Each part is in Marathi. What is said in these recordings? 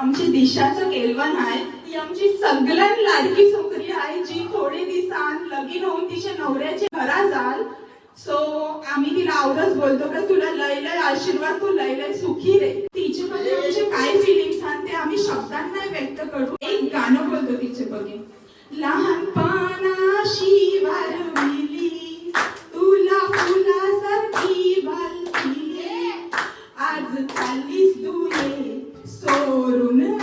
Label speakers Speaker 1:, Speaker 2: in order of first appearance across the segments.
Speaker 1: आमची दिशाचं केलवण आहे. ती आमची सगळ्यात लाडकी सोकरी आहे जी थोडे दिसान लगीन होऊन तिच्या नवऱ्याचे घरा जाल. सो आम्ही तिला आवडच बोलतो का तुला लय लय आशीर्वाद तू लय लय सुखी रे. तिचे बघे आमचे काय फिलिंग्स आहेत ते आम्ही शब्दात नाही व्यक्त करू. एक गाणं बोलतो तिचे बघे लहानपण सोडून आमची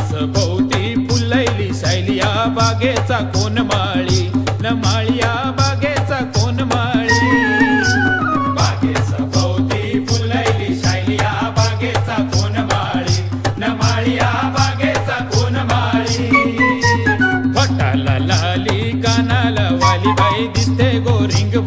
Speaker 2: बागेच भोवती फुलैली सायलिया बागेचा कोण माळी? न माळिया बागेचा कोण माळी? बागेच भोवती फुलैली बागेचा कोण माळी? न माळिया बागेचा कोण माळी? फटाला लाली कानाला वाली बाई दिसते गोरिंग